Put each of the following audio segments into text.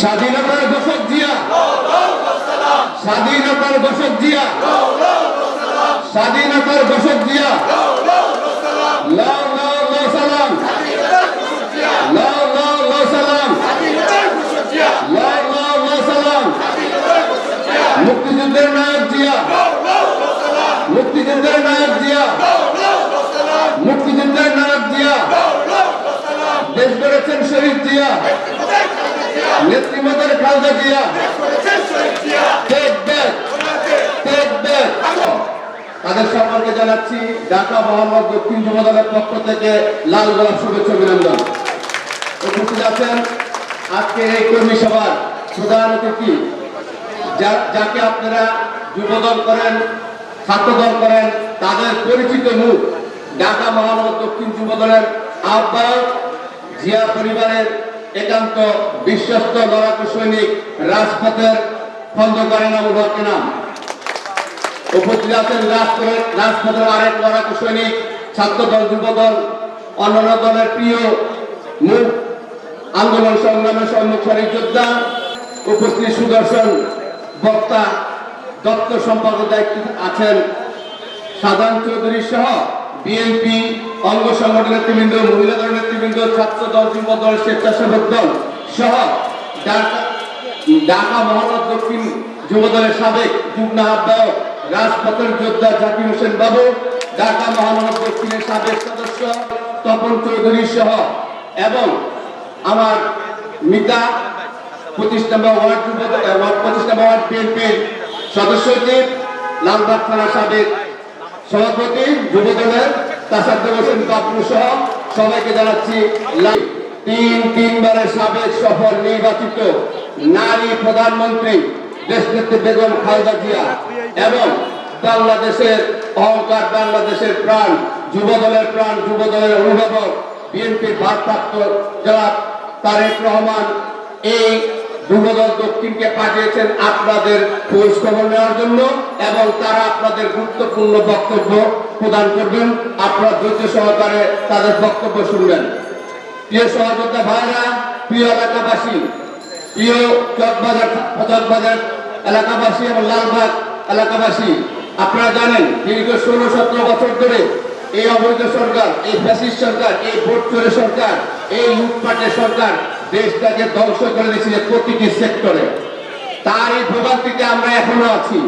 স্বাধীনতার ঘোষক দিয়া স্বাধীনতার ঘোষক দিয়া স্বাধীনতার ঘোষক নেত্রীমতের খালদা জিয়া! তাদের সম্পর্কে জানাচ্ছি, ঢাকা মোহাম্মদ দক্ষিণ যুব দলের পক্ষ থেকে লাল গোলাপ শুভেচ্ছা অভিনন্দন উপস্থিত আছেন আজকের এই কর্মী সভার প্রধান অতিথি যাকে আপনারা যুবদল করেন, ছাত্রদল করেন, তাদের পরিচিত মুখ, ঢাকা মহানগর দক্ষিণ যুবদলের আহ্বায়ক, জিয়া পরিবারের একান্ত বিশ্বস্ত লড়াকু সৈনিক রাজপথের খন্দকার এনামুল হক নাম? উপস্থিত আছেন রাজপথের আরেক লড়াকু সৈনিক, ছাত্রদল, যুবদল, অন্যান্য দলের প্রিয় মুখ আন্দোলন সংগ্রামের সম্মুখী যোদ্ধা, উপস্থিত সুদর্শন বক্তা, দত্ত সম্পাদক দায়িত্ব আছেন সাধারণ চৌধুরী সহ বিএনপি অঙ্গ সংগঠনের নেতৃবৃন্দ, মহিলা দল নেতৃবৃন্দ ছাত্র দল যুব দল স্বেচ্ছাসেবক দল সহ ঢাকা ঢাকা দক্ষিণ যুব দলের সাবেক যুগ্ম আহ্বায়ক রাজপথের যোদ্ধা জাকির হোসেন বাবু, ঢাকা মহানগর দক্ষিণের সাবেক সদস্য তপন চৌধুরী সহ এবং আমার মিতা পঁচিশ নম্বর ওয়ার্ড ওয়ার্ড, পঁচিশ নম্বর ওয়ার্ড বিএনপির সদস্য সচিব, লালবাগ থানা সাবেক সভাপতি, যুব দলের তাসাদ্দ হোসেন বাবলু সহ সবাইকে জানাচ্ছি তিন তিনবারের সাবেক সফল নির্বাচিত নারী প্রধানমন্ত্রী দেশনেত্রী বেগম খালেদা জিয়া এবং বাংলাদেশের অহংকার বাংলাদেশের প্রাণ যুব দলের প্রাণ যুব দলের অভিভাবক বিএনপির ভারপ্রাপ্ত জনাব তারেক রহমান এই যুবদল দক্ষিণকে পাঠিয়েছেন আপনাদের খোঁজ খবর নেওয়ার জন্য এবং তারা আপনাদের গুরুত্বপূর্ণ বক্তব্য প্রদান করবেন। আপনারা ধৈর্য সহকারে তাদের বক্তব্য শুনবেন। প্রিয় সহযোদ্ধা ভাইরা, প্রিয় এলাকাবাসী, প্রিয় চকবাজার চকবাজার এলাকাবাসী এবং লালবাগ এলাকাবাসী, আপনারা জানেন দীর্ঘ ষোলো সতেরো বছর ধরে এই অবৈধ সরকার, এই ফ্যাসিস্ট সরকার, এই ভোট চোরে সরকার, এই লুটপাটের সরকার দেশটাকে ধ্বংস করে দিয়েছিল প্রতিটি সেক্টরে। তার এই ভোগান্তিতে আমরা এখনও আছি।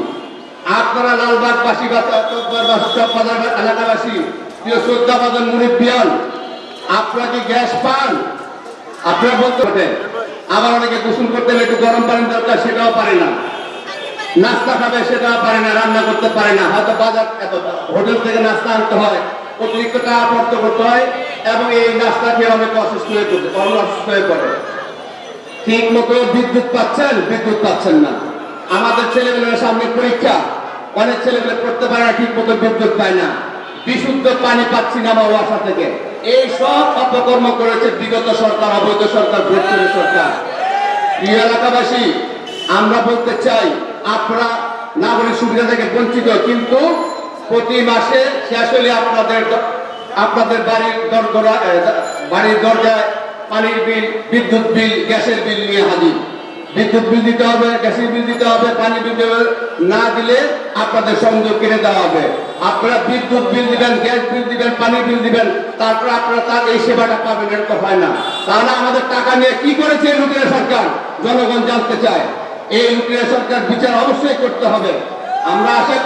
আপনারা লালবাগবাসী এলাকাবাসী, প্রিয় শ্রদ্ধাবাদন মুনিবিয়ান আপনারা কি গ্যাস পান? আপনারা বলতে পারেন, আবার অনেকে গোসল করতে একটু গরম পানি দরকার, সেটাও পারে না। নাস্তা খাবে, সেটাও পারে না, রান্না করতে পারে না। হয়তো বাজার হোটেল থেকে নাস্তা আনতে হয়, অতিরিক্ত টাকা খরচ করতে হয়, এবং এই নাস্তা খেয়ে অনেক অসুস্থ হয়ে পড়ে অসুস্থ হয়ে পড়ে। ঠিক মতো বিদ্যুৎ পাচ্ছেন বিদ্যুৎ পাচ্ছেন না। আমাদের ছেলেমেয়ের সামনে পরীক্ষা। অনেক ছেলেমেয়ে পড়তে পারে না ঠিক মতো বিদ্যুৎ পায় না। বিশুদ্ধ পানি পাচ্ছি না আমার বাসা থেকে। এই সব অপকর্ম করেছে বিগত সরকার, অবৈধ সরকার ভোটচুরি সরকার। প্রিয় এলাকাবাসী, আমরা বলতে চাই, আপনারা নাগরিক সুবিধা থেকে বঞ্চিত, কিন্তু প্রতি মাসে শেষ হলে আপনাদের আপনাদের বাড়ির দরগড়া বাড়ির দরজায় পানির বিল, বিদ্যুৎ বিল, গ্যাসের বিল নিয়ে হাজির। বিদ্যুৎ বিল দিতে হবে, গ্যাসের বিল দিতে হবে, পানি বিল দিতে। না দিলে আপনাদের সংযোগ কিনে দেওয়া হবে। আপনারা বিদ্যুৎ বিল দিবেন, গ্যাস বিল দিবেন, পানি বিল দিবেন, তারপর আপনারা তার এই সেবাটা পাবেন, এরকম হয় না। তাহলে আমাদের টাকা নিয়ে কি করেছে লুটের সরকার? জনগণ জানতে চায়। এই লুটের সরকার বিচার অবশ্যই করতে হবে। আমরা আশা